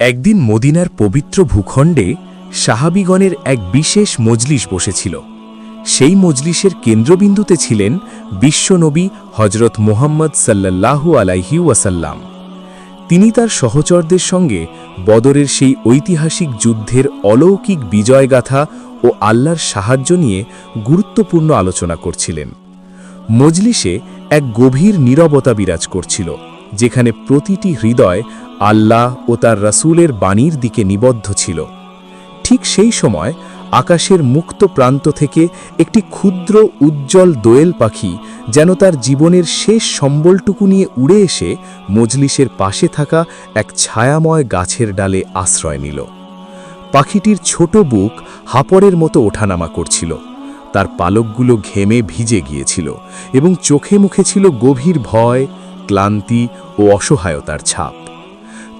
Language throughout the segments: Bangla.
একদিন মদিনার পবিত্র ভূখণ্ডে সাহাবিগণের এক বিশেষ মজলিস বসেছিল। সেই মজলিসের কেন্দ্রবিন্দুতে ছিলেন বিশ্বনবী হজরত মোহাম্মদ সাল্লাল্লাহু আলাইহি ওয়াসাল্লাম। তিনি তার সহচরদের সঙ্গে বদরের সেই ঐতিহাসিক যুদ্ধের অলৌকিক বিজয়গাথা ও আল্লাহর সাহায্য নিয়ে গুরুত্বপূর্ণ আলোচনা করছিলেন। মজলিসে এক গভীর নীরবতা বিরাজ করছিল। যেখানে প্রতিটি হৃদয় আল্লাহ ও তার রাসূলের বাণীর দিকে নিবদ্ধ ছিল। ঠিক সেই সময় আকাশের মুক্ত প্রান্ত থেকে একটি ক্ষুদ্র উজ্জ্বল দোয়েল পাখি যেন তার জীবনের শেষ সম্বলটুকু নিয়ে উড়ে এসে মজলিসের পাশে থাকা এক ছায়াময় গাছের ডালে আশ্রয় নিল। পাখিটির ছোট বুক হাপরের মতো ওঠানামা করছিল। তার পালকগুলো ঘেমে ভিজে গিয়েছিল এবং চোখে মুখে ছিল গভীর ভয় ক্লান্তি ও অসহায়তার ছাপ।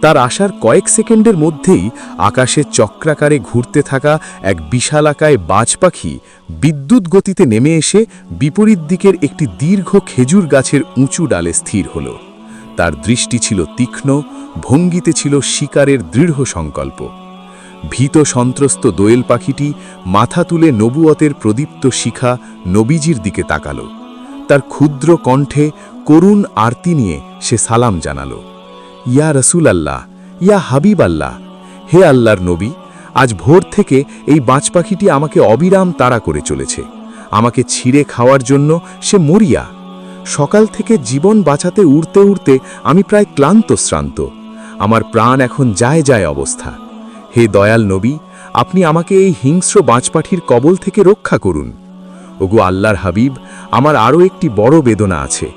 তার আসার কয়েক সেকেন্ডের মধ্যেই আকাশে চক্রাকারে ঘুরতে থাকা এক বিশালাকায় বাজ পাখি বিদ্যুৎ গতিতে নেমে এসে বিপরীত দিকের একটি দীর্ঘ খেজুর গাছের উঁচু ডালে স্থির হল। তার দৃষ্টি ছিল তীক্ষ্ণ, ভঙ্গিতে ছিল শিকারের দৃঢ় সংকল্প। ভীত সন্ত্রস্ত দোয়েল পাখিটি মাথা তুলে নবুয়তের প্রদীপ্ত শিখা নবীজির দিকে তাকাল। তার ক্ষুদ্র কণ্ঠে করুণ আরতি নিয়ে সে সালাম জানাল। ইয়া রসুল আল্লাহ ইয়া হাবিব আল্লাহ হে আল্লাহর নবী, আজ ভোর থেকে এই বাজ পাখিটি আমাকে অবিরাম তাড়া করে চলেছে। আমাকে ছিঁড়ে খাওয়ার জন্য সে মরিয়া। সকাল থেকে জীবন বাঁচাতে উড়তে উড়তে আমি প্রায় ক্লান্ত শ্রান্ত। আমার প্রাণ এখন যায় যায় অবস্থা। হে দয়াল নবী, আপনি আমাকে এই হিংস্র বাজপাঠির কবল থেকে রক্ষা করুন। ওগো আল্লাহর হাবিব, আমার আরও একটি বড় বেদনা আছে।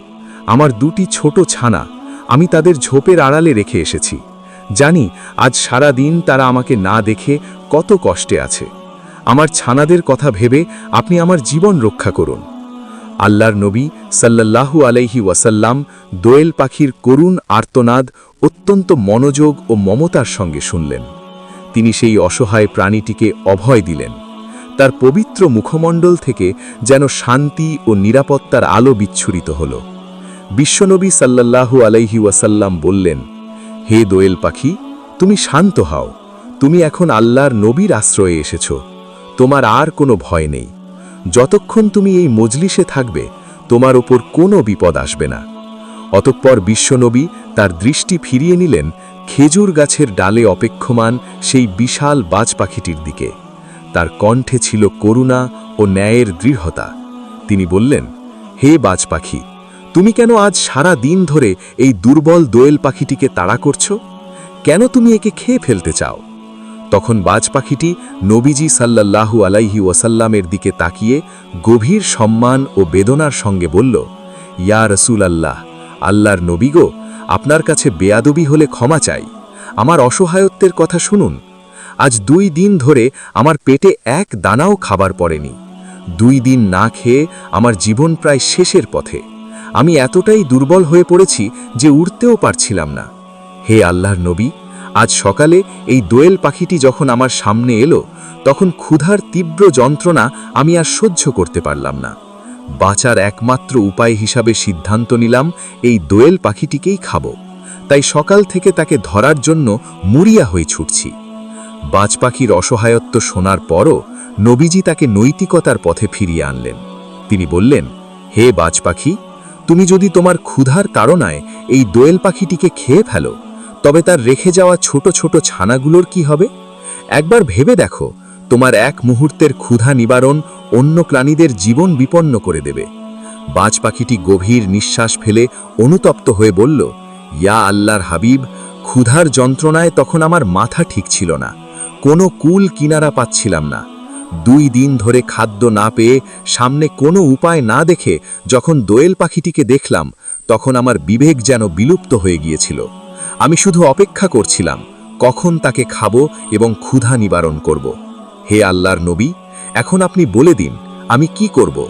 আমার দুটি ছোট ছানা আমি তাদের ঝোপের আড়ালে রেখে এসেছি। জানি আজ সারা দিন তারা আমাকে না দেখে কত কষ্টে আছে। আমার ছানাদের কথা ভেবে আপনি আমার জীবন রক্ষা করুন। আল্লাহর নবী সাল্লাল্লাহু আলাইহি ওয়াসাল্লাম দোয়েল পাখির করুণ আর্তনাদ অত্যন্ত মনোযোগ ও মমতার সঙ্গে শুনলেন। তিনি সেই অসহায় প্রাণীটিকে অভয় দিলেন। তার পবিত্র মুখমণ্ডল থেকে যেন শান্তি ও নিরাপত্তার আলো বিচ্ছুরিত হল। বিশ্বনবী সাল্লাল্লাহু আলাইহি ওয়াসাল্লাম বললেন, হে দোয়েল পাখি, তুমি শান্ত হও। তুমি এখন আল্লাহর নবীর আশ্রয়ে এসেছ। তোমার আর কোনো ভয় নেই। যতক্ষণ তুমি এই মজলিসে থাকবে, তোমার ওপর কোনো বিপদ আসবে না। অতঃপর বিশ্বনবী তার দৃষ্টি ফিরিয়ে নিলেন খেজুর গাছের ডালে অপেক্ষমান সেই বিশাল বাজ পাখিটির দিকে। তার কণ্ঠে ছিল করুণা ও ন্যায়ের দৃঢ়তা। তিনি বললেন, হে বাজ পাখি তুমি কেন আজ সারা দিন ধরে এই দুর্বল দোয়েল পাখিটিকে তাড়া করছ? কেন তুমি একে খেয়ে ফেলতে চাও? তখন বাজ পাখিটি নবীজি সাল্লাল্লাহু আলাইহি ওয়াসাল্লামের দিকে তাকিয়ে গভীর সম্মান ও বেদনার সঙ্গে বলল, ইয়া রসুল আল্লাহ আল্লাহর নবী গো, আপনার কাছে বেয়াদবি হলে ক্ষমা চাই। আমার অসহায়ত্বের কথা শুনুন। আজ দুই দিন ধরে আমার পেটে এক দানাও খাবার পড়েনি। দুই দিন না খেয়ে আমার জীবন প্রায় শেষের পথে। আমি এতটাই দুর্বল হয়ে পড়েছি যে উড়তেও পারছিলাম না। হে আল্লাহর নবী, আজ সকালে এই দোয়েল পাখিটি যখন আমার সামনে এলো, তখন ক্ষুধার তীব্র যন্ত্রণা আমি আর সহ্য করতে পারলাম না। বাঁচার একমাত্র উপায় হিসাবে সিদ্ধান্ত নিলাম, এই দোয়েল পাখিটিকেই খাব। তাই সকাল থেকে তাকে ধরার জন্য মুড়িয়া হয়ে ছুটছি। বাজ পাখির অসহায়ত্ব শোনার পরও নবীজি তাকে নৈতিকতার পথে ফিরিয়ে আনলেন। তিনি বললেন, হে বাজ পাখি তুমি যদি তোমার ক্ষুধার তাড়নায় এই দোয়েল পাখিটিকে খেয়ে ফেলো, তবে তার রেখে যাওয়া ছোট ছোট ছানাগুলোর কি হবে? একবার ভেবে দেখো, তোমার এক মুহূর্তের ক্ষুধা নিবারণ অন্য প্রাণীদের জীবন বিপন্ন করে দেবে। বাজ পাখিটি গভীর নিঃশ্বাস ফেলে অনুতপ্ত হয়ে বলল, ইয়া আল্লাহর হাবিব, ক্ষুধার যন্ত্রণায় তখন আমার মাথা ঠিক ছিল না। কোনো কুল কিনারা পাচ্ছিলাম না। দুই দিন ধরে খাদ্য না পেয়ে সামনে কোনো উপায় না দেখে যখন দোয়েল পাখিটিকে দেখলাম, তখন আমার বিবেক যেন বিলুপ্ত হয়ে গিয়েছিল। আমি শুধু অপেক্ষা করছিলাম, কখন তাকে খাব এবং ক্ষুধা নিবারণ করব। হে আল্লাহর নবী, এখন আপনি বলে দিন, আমি কি করব?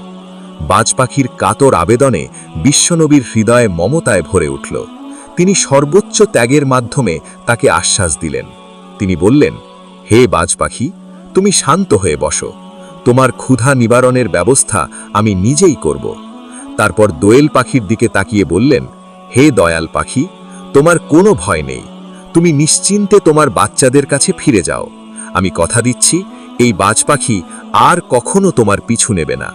বাজ পাখির কাতর আবেদনে বিশ্বনবীর হৃদয়ে মমতায় ভরে উঠল। তিনি সর্বোচ্চ ত্যাগের মাধ্যমে তাকে আশ্বাস দিলেন। তিনি বললেন, হে বাজ পাখি তুমি শান্ত হয়ে বসো। তোমার ক্ষুধা নিবারণের ব্যবস্থা আমি নিজেই করব। তারপর দোয়েল পাখির দিকে তাকিয়ে বললেন, হে দয়াল পাখি, তোমার কোনো ভয় নেই। তুমি নিশ্চিন্তে তোমার বাচ্চাদের কাছে ফিরে যাও। আমি কথা দিচ্ছি, এই বাজ পাখি আর কখনো তোমার পিছু নেবে না।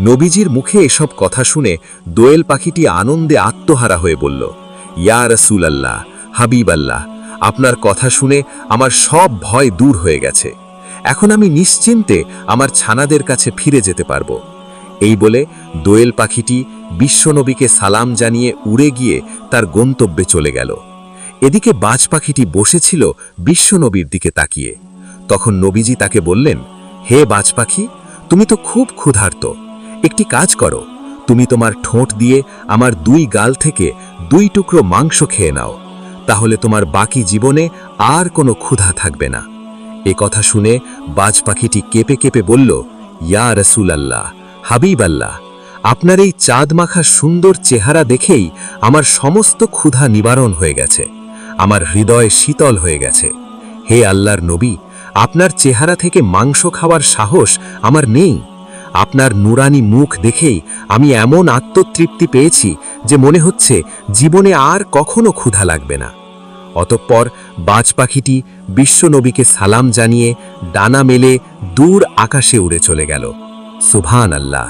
নবীজির মুখে এসব কথা শুনে দোয়েল পাখিটি আনন্দে আত্মহারা হয়ে বলল, ইয়া রসুল আল্লাহ হাবিব আল্লাহ আপনার কথা শুনে আমার সব ভয় দূর হয়ে গেছে। এখন আমি নিশ্চিন্তে আমার ছানাদের কাছে ফিরে যেতে পারব। এই বলে দোয়েল পাখিটি বিশ্বনবীকে সালাম জানিয়ে উড়ে গিয়ে তার গন্তব্যে চলে গেল। এদিকে বাজ পাখিটি বসেছিল বিশ্বনবীর দিকে তাকিয়ে। তখন নবীজি তাকে বললেন, হে বাজ পাখি, তুমি তো খুব ক্ষুধার্ত। একটি কাজ করো, তুমি তোমার ঠোঁট দিয়ে আমার দুই গাল থেকে দুই টুকরো মাংস খেয়ে নাও। তাহলে তোমার বাকি জীবনে আর কোনো ক্ষুধা থাকবে না। এ কথা শুনে বাজ পাখিটি কেঁপে কেঁপে বলল, ইয়া রসুল আল্লাহ হাবিব আল্লাহ আপনার এই চাঁদ মাখা সুন্দর চেহারা দেখেই আমার সমস্ত ক্ষুধা নিবারণ হয়ে গেছে, আমার হৃদয় শীতল হয়ে গেছে। হে আল্লাহর নবী, আপনার চেহারা থেকে মাংস খাওয়ার সাহস আমার নেই। আপনার নুরানি মুখ দেখেই আমি এমন আত্মতৃপ্তি পেয়েছি যে মনে হচ্ছে জীবনে আর কখনো ক্ষুধা লাগবে না। অতঃপর বাজ পাখিটি বিশ্বনবীকে সালাম জানিয়ে ডানা মেলে দূর আকাশে উড়ে চলে গেল। সুভান আল্লাহ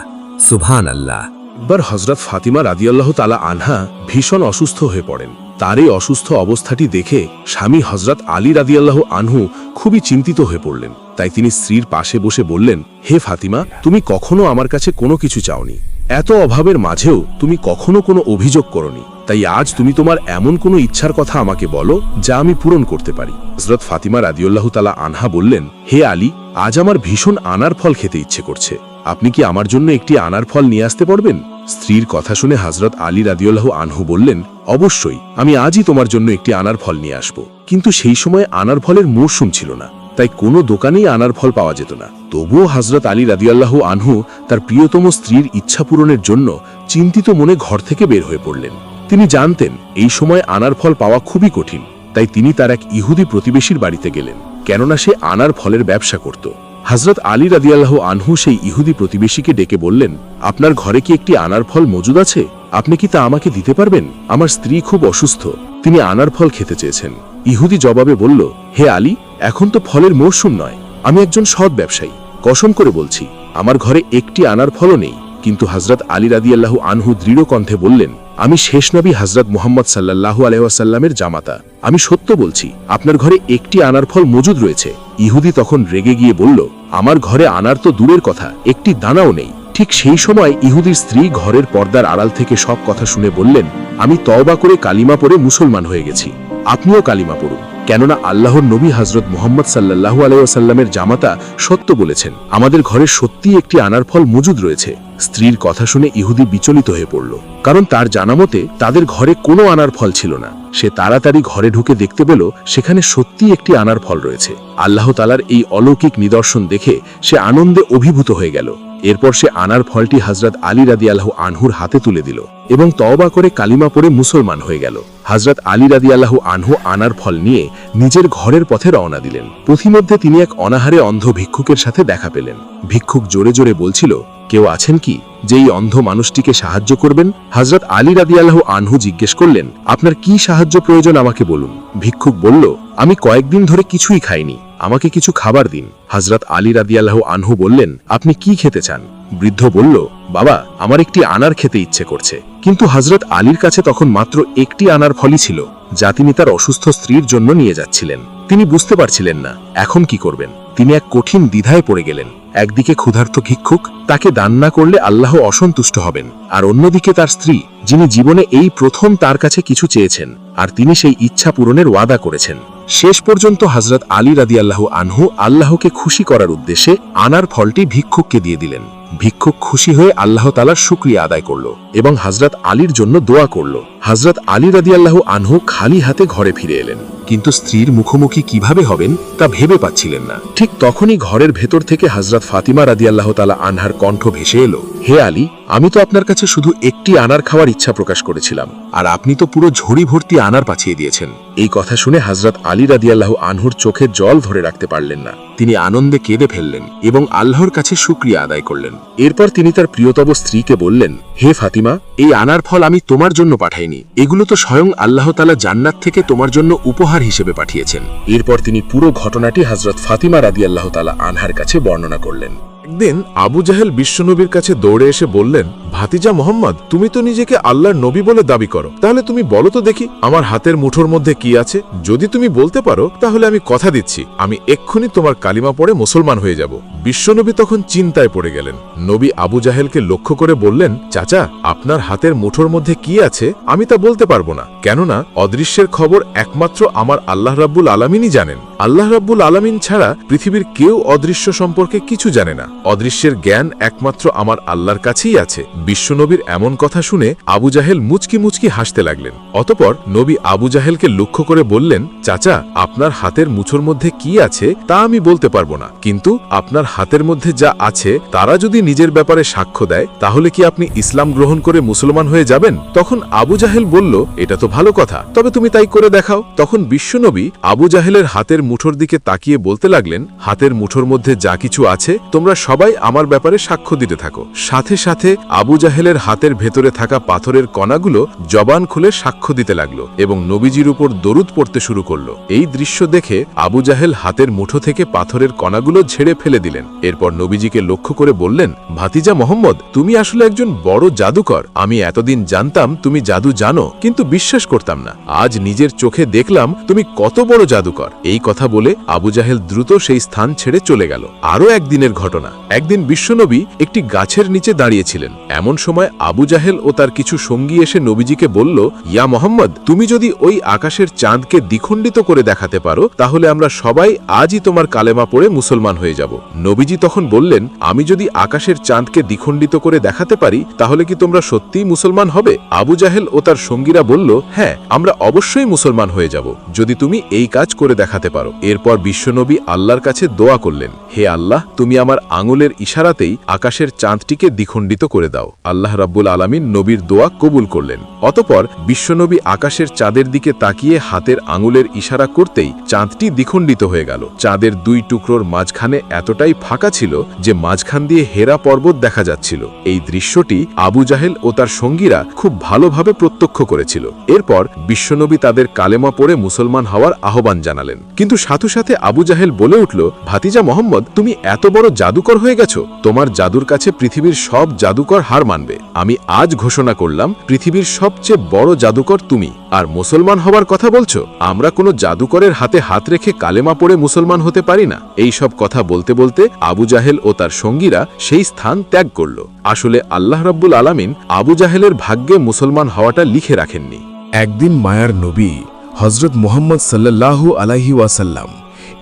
সুভান আল্লাহ একবার হজরত ফাতিমা রাদিয়াল্লাহ তালা আনহা ভীষণ অসুস্থ হয়ে পড়েন। তার এই অসুস্থ অবস্থাটি দেখে স্বামী হজরত আলী রাদিয়াল্লাহ আনহু খুবই চিন্তিত হয়ে পড়লেন। তাই তিনি স্ত্রীর পাশে বসে বললেন, হে ফাতিমা, তুমি কখনো আমার কাছে কোনো কিছু চাওনি। এত অভাবের মাঝেও তুমি কখনো কোনো অভিযোগ করনি। তাই আজ তুমি তোমার এমন কোনো ইচ্ছার কথা আমাকে বলো যা আমি পূরণ করতে পারি। হজরত ফাতিমা রাদিউল্লাহ তালা আনহা বললেন, হে আলী, আজ আমার ভীষণ আনার ফল খেতে ইচ্ছে করছে। আপনি কি আমার জন্য একটি আনার ফল নিয়ে আসতে পারবেন? স্ত্রীর কথা শুনে হজরত আলী রাদিউল্লাহ আনহু বললেন, অবশ্যই, আমি আজই তোমার জন্য একটি আনার ফল নিয়ে আসব। কিন্তু সেই সময় আনার ফলের মরশুম ছিল না, তাই কোনো দোকানেই আনার ফল পাওয়া যেত না। তবুও হজরত আলী রাদিয়াল্লাহ আনহু তার প্রিয়তম স্ত্রীর ইচ্ছা পূরণের জন্য চিন্তিত মনে ঘর থেকে বের হয়ে পড়লেন। তিনি জানতেন, এই সময় আনার ফল পাওয়া খুবই কঠিন, তাই তিনি তার এক ইহুদি প্রতিবেশীর বাড়িতে গেলেন, কেননা সে আনার ফলের ব্যবসা করত। হজরত আলী রাদিয়াল্লাহ আনহু সেই ইহুদি প্রতিবেশীকে ডেকে বললেন, আপনার ঘরে কি একটি আনার ফল মজুদ আছে? আপনি কি তা আমাকে দিতে পারবেন? আমার স্ত্রী খুব অসুস্থ। তিনি আনার ফল খেতে চেয়েছেন। ইহুদি জবাবে বলল, হে আলী, এখন তো ফলের মরশুম নয়। আমি একজন সৎ ব্যবসায়ী। কসম করে বলছি, আমার ঘরে একটি আনার ফলও নেই। কিন্তু হজরত আলী রাদিয়াল্লাহ আনহু দৃঢ় কণ্ঠে বললেন আমি শেষ নবী হজরত মোহাম্মদ সাল্লাহ আলহাসাল্লামের জামাতা। আমি সত্য বলছি, আপনার ঘরে একটি আনার ফল মজুদ রয়েছে। ইহুদি তখন রেগে গিয়ে বলল, আমার ঘরে আনার তো দূরের কথা, একটি দানাও নেই। ঠিক সেই সময় ইহুদির স্ত্রী ঘরের পর্দার আড়াল থেকে সব কথা শুনে বললেন, আমি তওবা করে কালিমা পরে মুসলমান হয়ে গেছি। আপনিও কালিমা পড়ুন। কেননা আল্লাহর নবী হজরত মোহাম্মদ সাল্লাহু আলাইসাল্লামের জামাতা সত্য বলেছেন, আমাদের ঘরে সত্যি একটি আনার ফল মজুদ রয়েছে। স্ত্রীর কথা শুনে ইহুদি বিচলিত হয়ে পড়ল, কারণ তার জানামতে তাদের ঘরে কোনো আনার ফল ছিল না। সে তাড়াতাড়ি ঘরে ঢুকে দেখতে পেল, সেখানে সত্যি একটি আনার ফল রয়েছে। আল্লাহ তালার এই অলৌকিক নিদর্শন দেখে সে আনন্দে অভিভূত হয়ে গেল। এরপর সে আনার ফলটি হজরত আলী রাদি আল্লাহ আনহুর হাতে তুলে দিল এবং তওবা করে কালিমা পরে মুসলমান হয়ে গেল। হজরত আলী রাদি আল্লাহ আনহু আনার ফল নিয়ে নিজের ঘরের পথে রওনা দিলেন। পথিমধ্যে তিনি এক অনাহারে অন্ধ ভিক্ষুকের সাথে দেখা পেলেন। ভিক্ষুক জোরে জোরে বলছিল, কেউ আছেন কি, যে এই অন্ধ মানুষটিকে সাহায্য করবেন? হজরত আলী রাদি আল্লাহ আনহু জিজ্ঞেস করলেন, আপনার কি সাহায্য প্রয়োজন আমাকে বলুন? ভিক্ষুক বলল, আমি কয়েকদিন ধরে কিছুই খাইনি, আমাকে কিছু খাবার দিন। হজরত আলী রাদিয়াল্লাহ আনহু বললেন, আপনি কি খেতে চান? বৃদ্ধ বলল বাবা, আমার একটি আনার খেতে ইচ্ছে করছে। কিন্তু হজরত আলীর কাছে তখন মাত্র একটি আনার ফলই ছিল, যা তিনি তার অসুস্থ স্ত্রীর জন্য নিয়ে যাচ্ছিলেন। তিনি বুঝতে পারছিলেন না, এখন কি করবেন? তিনি এক কঠিন দ্বিধায় পড়ে গেলেন। একদিকে ক্ষুধার্ত ভিক্ষুক, তাকে দান না করলে আল্লাহ অসন্তুষ্ট হবেন। আর অন্যদিকে তার স্ত্রী, যিনি জীবনে এই প্রথম তার কাছে কিছু চেয়েছেন, আর তিনি সেই ইচ্ছা পূরণের ওয়াদা করেছেন। শেষ পর্যন্ত হজরত আলী রাদি আল্লাহ আনহু আল্লাহকে খুশি করার উদ্দেশ্যে আনার ফলটি ভিক্ষুককে দিয়ে দিলেন। ভিক্ষুক খুশি হয়ে আল্লাহ তালার শুক্রিয়া আদায় করল এবং হজরত আলীর জন্য দোয়া করল। হজরত আলী রাদি আল্লাহ আনহু খালি হাতে ঘরে ফিরে এলেন। কিন্তু স্ত্রীর মুখোমুখি কীভাবে হবেন তা ভেবে পাচ্ছিলেন না। ঠিক তখনই ঘরের ভেতর থেকে হজরত ফাতিমা রাদি আল্লাহ তালা আনহার কণ্ঠ ভেসে এলো। হে আলী আমি তো আপনার কাছে শুধু একটি আনার খাওয়ার ইচ্ছা প্রকাশ করেছিলাম, আর আপনি তো পুরো ঝুড়ি ভর্তি আনার পাঠিয়ে দিয়েছেন। এই কথা শুনে হজরত আলী রাদিয়াল্লাহু আনহুর চোখে জল ধরে রাখতে পারলেন না। তিনি আনন্দে কেঁদে ফেললেন এবং আল্লাহর কাছে শুক্রিয়া আদায় করলেন। এরপর তিনি তার প্রিয়তম স্ত্রীকে বললেন, হে ফাতিমা, এই আনার ফল আমি তোমার জন্য পাঠাইনি। এগুলো তো স্বয়ং আল্লাহ তালা জান্নাত থেকে তোমার জন্য উপহার হিসেবে পাঠিয়েছেন। এরপর তিনি পুরো ঘটনাটি হজরত ফাতিমা রাদি আল্লাহ তালা আনহার কাছে বর্ণনা করলেন। একদিন আবু জাহেল বিশ্বনবীর কাছে দৌড়ে এসে বললেন, ভাতিজা মোহাম্মদ, তুমি তো নিজেকে আল্লাহর নবী বলে দাবি করো। তাহলে তুমি বলো তো দেখি, আমার হাতের মুঠোর মধ্যে কি আছে? যদি তুমি বলতে পারো, তাহলে আমি কথা দিচ্ছি। আমি এক্ষুনি তোমার কালিমা পড়ে মুসলমান হয়ে যাব। বিশ্বনবী তখন চিন্তায় পড়ে গেলেন। নবী আবু জাহেলকে লক্ষ্য করে বললেন, চাচা, আপনার হাতের মুঠোর মধ্যে কি আছে? আমি তা বলতে পারব না। কেননা, অদৃশ্যের খবর একমাত্র আমার আল্লাহ রাব্বুল আলামিনই জানেন। আল্লাহ রাব্বুল আলামিন ছাড়া পৃথিবীর কেউ অদৃশ্য সম্পর্কে কিছু জানে না। অদৃশ্যের জ্ঞান একমাত্র আমার আল্লাহর কাছেই আছে। বিশ্বনবীর এমন কথা শুনে আবু জাহেল মুচকি মুচকি হাসতে লাগলেন। অতপর নবী আবু জাহেলকে লক্ষ্য করে বললেন, চাচা, আপনার হাতের মুছোর মধ্যে কি আছে তা আমি বলতে পারব না। কিন্তু আপনার হাতের মধ্যে যা আছে, তারা যদি নিজের ব্যাপারে সাক্ষ্য দেয়, তাহলে কি আপনি ইসলাম গ্রহণ করে মুসলমান হয়ে যাবেন? তখন আবু জাহেল বলল, এটা তো ভালো কথা। তবে তুমি তাই করে দেখাও। তখন বিশ্বনবী আবু জাহেলের হাতের মুঠোর দিকে তাকিয়ে বলতে লাগলেন, হাতের মুঠোর মধ্যে যা কিছু আছে, তোমরা সবাই আমার ব্যাপারে সাক্ষ্য দিতে থাকো। সাথে সাথে আবু জাহেলের হাতের ভেতরে থাকা পাথরের কণাগুলো জবান খুলে সাক্ষ্য দিতে লাগল এবং নবীজির উপর দরুদ পড়তে শুরু করল। এই দৃশ্য দেখে আবু জাহেল হাতের মুঠো থেকে পাথরের কণাগুলো ঝেড়ে ফেলে দিলেন। এরপর নবীজিকে লক্ষ্য করে বললেন, ভাতিজা মোহাম্মদ, তুমি আসলে একজন বড় জাদুকর। আমি এতদিন জানতাম তুমি জাদু জানো, কিন্তু বিশ্বাস করতাম না। আজ নিজের চোখে দেখলাম তুমি কত বড় জাদুকর। এই কথা বলে আবু জাহেল দ্রুত সেই স্থান ছেড়ে চলে গেল। আরও একদিনের ঘটনা। একদিন বিশ্বনবী একটি গাছের নিচে দাঁড়িয়েছিলেন। এমন সময় আবু জাহেল ও তার কিছু সঙ্গী এসে নবীজিকে বলল, ইয়া মোহাম্মদ, তুমি যদি ওই আকাশের চাঁদকে দ্বিখণ্ডিত করে দেখাতে পারো, তাহলে আমরা সবাই আজই তোমার কালেমা পড়ে মুসলমান হয়ে যাব। নবীজি তখন বললেন, আমি যদি আকাশের চাঁদকে দ্বিখণ্ডিত করে দেখাতে পারি, তাহলে কি তোমরা সত্যিই মুসলমান হবে? আবু জাহেল ও তার সঙ্গীরা বলল হ্যাঁ আমরা অবশ্যই মুসলমান হয়ে যাব, যদি তুমি এই কাজ করে দেখাতে পারো। এরপর বিশ্বনবী আল্লাহর কাছে দোয়া করলেন, হে আল্লাহ, তুমি আমার আঙুলের ইশারাতেই আকাশের চাঁদটিকে দ্বিখণ্ডিত করে দাও। আল্লাহ রাব্বুল আলামিন নবীর দোয়া কবুল করলেন। অতপর বিশ্বনবী আকাশের চাঁদের দিকে তাকিয়ে হাতের আঙুলের ইশারা করতেই চাঁদটি দ্বিখণ্ডিত হয়ে গেল। চাঁদের দুই টুকরোর মাঝখানে এতটাই ফাঁকা ছিল যে মাঝখান দিয়ে হেরা পর্বত দেখা যাচ্ছিল। এই দৃশ্যটি আবু জাহেল ও তার সঙ্গীরা খুব ভালোভাবে প্রত্যক্ষ করেছিল। এরপর বিশ্বনবী তাদের কালেমা পড়ে মুসলমান হওয়ার আহ্বান জানালেন। কিন্তু সাথে সাথে আবু জাহেল বলে উঠল, ভাতিজা মোহাম্মদ, তুমি এত বড় জাদুকর হয়ে গেছো? তোমার জাদুর কাছে পৃথিবীর সব জাদুকর হার মানবে। আমি আজ ঘোষণা করলাম, পৃথিবীর সবচেয়ে বড় জাদুকর তুমি। আর মুসলমান হবার কথা বলছো? আমরা কোনো জাদুকরের হাতে হাত রেখে কালেমা পড়ে মুসলমান হতে পারি না। এই সব কথা বলতে বলতে আবু জাহেল ও তার সঙ্গীরা সেই স্থান ত্যাগ করল। আসলে আল্লাহ রাব্বুল আলামিন আবু জাহেলের ভাগ্যে মুসলমান হওয়াটা লিখে রাখেননি। একদিন মায়ার নবী হজরত মোহাম্মদ সাল্লাল্লাহু আলাইহি ওয়াসাল্লাম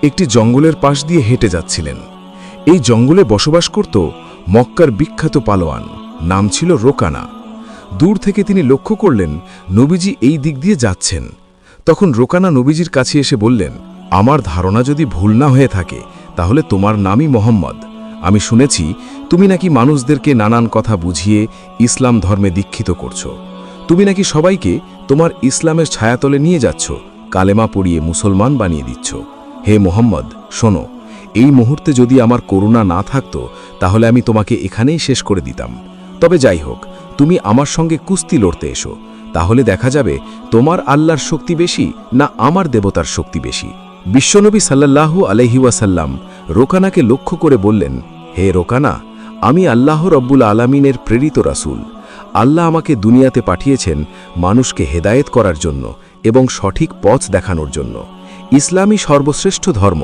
একটি জঙ্গলের পাশ দিয়ে হেঁটে যাচ্ছিলেন। এই জঙ্গলে বসবাস করত মক্কার বিখ্যাত পালোয়ান, নাম ছিল রোকানা। দূর থেকে তিনি লক্ষ্য করলেন নবীজি এই দিক দিয়ে যাচ্ছেন। তখন রোকানা নবীজির কাছে এসে বললেন, আমার ধারণা যদি ভুল না হয়ে থাকে, তাহলে তোমার নামই মোহাম্মদ। আমি শুনেছি তুমি নাকি মানুষদেরকে নানান কথা বুঝিয়ে ইসলাম ধর্মে দীক্ষিত করছ। তুমি নাকি সবাইকে তোমার ইসলামের ছায়াতলে নিয়ে যাচ্ছ, কালেমা পড়িয়ে মুসলমান বানিয়ে দিচ্ছ। হে মোহাম্মদ, শোনো এই মুহূর্তে যদি আমার করুণা না থাকতো, তাহলে আমি তোমাকে এখানেই শেষ করে দিতাম। তবে যাই হোক, তুমি আমার সঙ্গে কুস্তি লড়তে এসো। তাহলে দেখা যাবে, তোমার আল্লাহর শক্তি বেশি না আমার দেবতার শক্তি বেশি। বিশ্বনবী সাল্লাল্লাহু আলহি ওয়াসাল্লাম রোকানাকে লক্ষ্য করে বললেন, হে রোকানা, আমি আল্লাহ রব্বুল আলামিনের প্রেরিত রাসূল। আল্লাহ আমাকে দুনিয়াতে পাঠিয়েছেন মানুষকে হেদায়েত করার জন্য এবং সঠিক পথ দেখানোর জন্য। ইসলামই সর্বশ্রেষ্ঠ ধর্ম।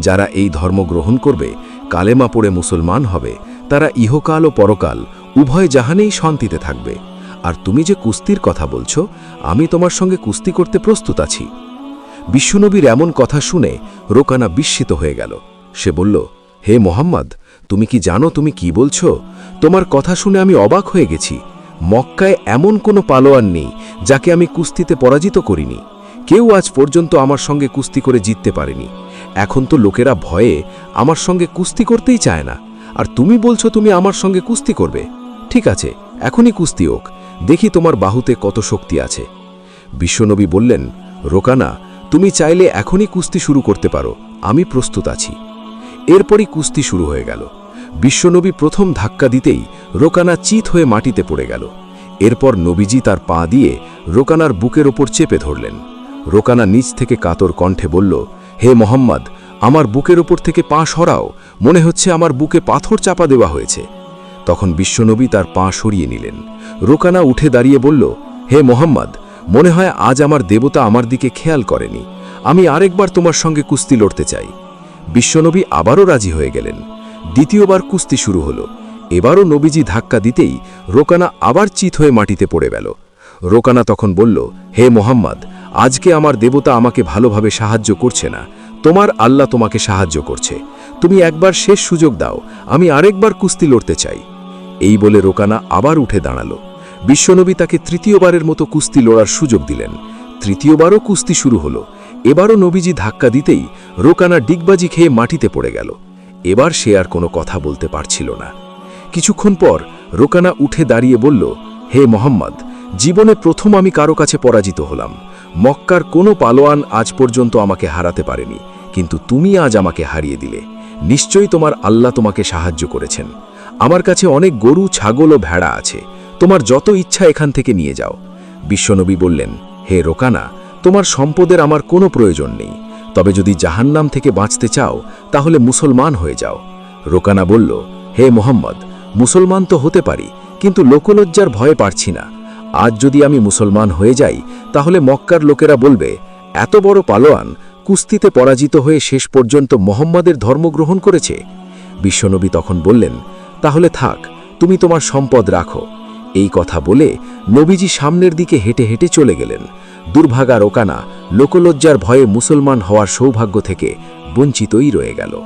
যারা এই ধর্ম গ্রহণ করবে, কালেমা পড়ে মুসলমান হবে, তারা ইহকাল ও পরকাল উভয় জাহানেই শান্তিতে থাকবে। আর তুমি যে কুস্তির কথা বলছো, আমি তোমার সঙ্গে কুস্তি করতে প্রস্তুত আছি। বিশ্বনবীর এমন কথা শুনে রোকানা বিস্মিত হয়ে গেল। সে বলল, হে মোহাম্মদ, তুমি কি জানো তুমি কি বলছো? তোমার কথা শুনে আমি অবাক হয়ে গেছি। মক্কায় এমন কোনো পালোয়ান নেই, যাকে আমি কুস্তিতে পরাজিত করিনি। কেউ আজ পর্যন্ত আমার সঙ্গে কুস্তি করে জিততে পারেনি। এখন তো লোকেরা ভয়ে আমার সঙ্গে কুস্তি করতেই চায় না। আর তুমি বলছো তুমি আমার সঙ্গে কুস্তি করবে। ঠিক আছে, এখনই কুস্তি হোক। দেখি তোমার বাহুতে কত শক্তি আছে। বিশ্বনবী বললেন, রোকানা, তুমি চাইলে এখনই কুস্তি শুরু করতে পারো। আমি প্রস্তুত আছি। এরপরই কুস্তি শুরু হয়ে গেল। বিশ্বনবী প্রথম ধাক্কা দিতেই রোকানা চিত হয়ে মাটিতে পড়ে গেল। এরপর নবীজি তার পা দিয়ে রোকানার বুকের ওপর চেপে ধরলেন। রোকানা নিচ থেকে কাতর কণ্ঠে বলল হে মোহাম্মদ, আমার বুকের ওপর থেকে পা সরাও, মনে হচ্ছে আমার বুকে পাথর চাপা দেওয়া হয়েছে। তখন বিশ্বনবী তার পা সরিয়ে নিলেন। রোকানা উঠে দাঁড়িয়ে বলল, হে মোহাম্মদ, মনে হয় আজ আমার দেবতা আমার দিকে খেয়াল করেনি। আমি আরেকবার তোমার সঙ্গে কুস্তি লড়তে চাই। বিশ্বনবী আবারও রাজি হয়ে গেলেন। দ্বিতীয়বার কুস্তি শুরু হলো। এবারও নবীজি ধাক্কা দিতেই রোকানা আবার চিত হয়ে মাটিতে পড়ে গেল। রোকানা তখন বলল, হে মোহাম্মদ আজকে আমার দেবতা আমাকে ভালোভাবে সাহায্য করছে না। তোমার আল্লাহ তোমাকে সাহায্য করছে। তুমি একবার শেষ সুযোগ দাও। আমি আরেকবার কুস্তি লড়তে চাই। এই বলে রোকানা আবার উঠে দাঁড়াল। বিশ্বনবী তাকে তৃতীয়বারের মতো কুস্তি লড়ার সুযোগ দিলেন। তৃতীয়বারও কুস্তি শুরু হলো। এবারও নবীজি ধাক্কা দিতেই রোকানা ডিগবাজি খেয়ে মাটিতে পড়ে গেল। এবার সে আর কোনো কথা বলতে পারছিল না। কিছুক্ষণ পর রোকানা উঠে দাঁড়িয়ে বলল, হে মোহাম্মদ, জীবনে প্রথম আমি কারও কাছে পরাজিত হলাম। মক্কার কোনো পালোয়ান আজ পর্যন্ত আমাকে হারাতে পারেনি, কিন্তু তুমি আজ আমাকে হারিয়ে দিলে। নিশ্চয়ই তোমার আল্লাহ তোমাকে সাহায্য করেছেন। আমার কাছে অনেক গরু, ছাগল ও ভেড়া আছে। তোমার যত ইচ্ছা এখান থেকে নিয়ে যাও। বিশ্বনবী বললেন, হে রোকানা, তোমার সম্পদের আমার কোনো প্রয়োজন নেই। তবে যদি জাহান্নাম থেকে বাঁচতে চাও, তাহলে মুসলমান হয়ে যাও। রোকানা বলল, হে মোহাম্মদ, মুসলমান তো হতে পারি, কিন্তু লোকলজ্জার ভয়ে পারছি না। আজ যদি আমি মুসলমান হয়ে যাই, তাহলে মক্কার লোকেরা বলবে, এত বড় পালোয়ান কুস্তিতে পরাজিত হয়ে শেষ পর্যন্ত মোহাম্মদের ধর্ম গ্রহণ করেছে? বিশ্বনবী তখন বললেন, তাহলে থাক, তুমি তোমার সম্পদ রাখো। এই কথা বলে নবীজি সামনের দিকে হেঁটে হেঁটে চলে গেলেন। দুর্ভাগা রোকানা, লোকলজ্জার ভয়ে মুসলমান হওয়ার সৌভাগ্য থেকে বঞ্চিতই রয়ে গেল।